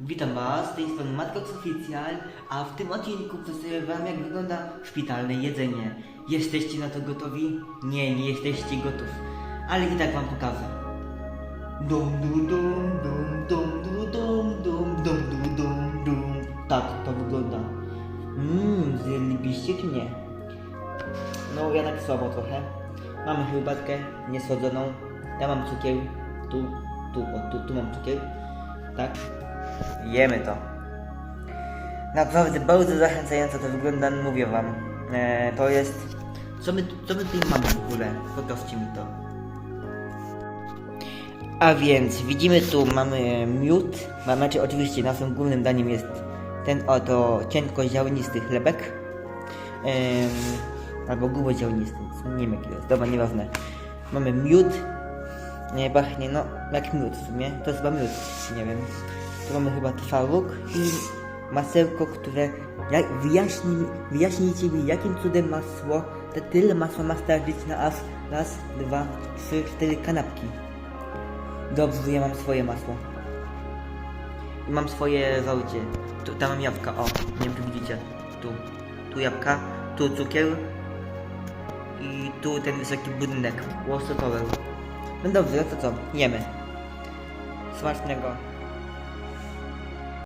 Witam Was, z tej strony Matkox Oficjal, a w tym odcinku przedstawię Wam jak wygląda szpitalne jedzenie. Jesteście na to gotowi? Nie, nie jesteście gotów, ale i tak Wam pokażę. Dum dum dum dum dum dum dum dum dum dum dum Tak to wygląda. Mmm, zjedlibyście czy nie? No ja tak słabo trochę. Mamy herbatkę niesłodzoną. Ja mam cukier. Tu, tu, o, tu, tu mam cukier. Tak? Jemy to. Naprawdę bardzo zachęcająco to wygląda, mówię wam. E, to jest... Co my, co my tutaj mamy w ogóle? Pokażcie mi to. A więc widzimy tu mamy miód. Ma- Znaczy oczywiście naszym głównym daniem jest ten oto cienko ziarnisty chlebek. Em, albo grubo ziarnisty. Nie wiem jaki jest. Dobra, nieważne. Mamy miód. Nie pachnie, no jak miód w sumie. To jest chyba miód, nie wiem. Mamy chyba twaróg i masełko, które jak, wyjaśni, wyjaśnijcie mi jakim cudem masło, te tyle masła ma starczyć na aż raz, dwa, trzy, cztery kanapki. Dobrze, ja mam swoje masło. I mam swoje żołdzie. Tu, tam mam jabłka, o, nie wiem czy widzicie. Tu, tu jabłka, tu cukier i tu ten wysoki budynek, łosotowy. No dobrze, no to co, jemy. Smacznego.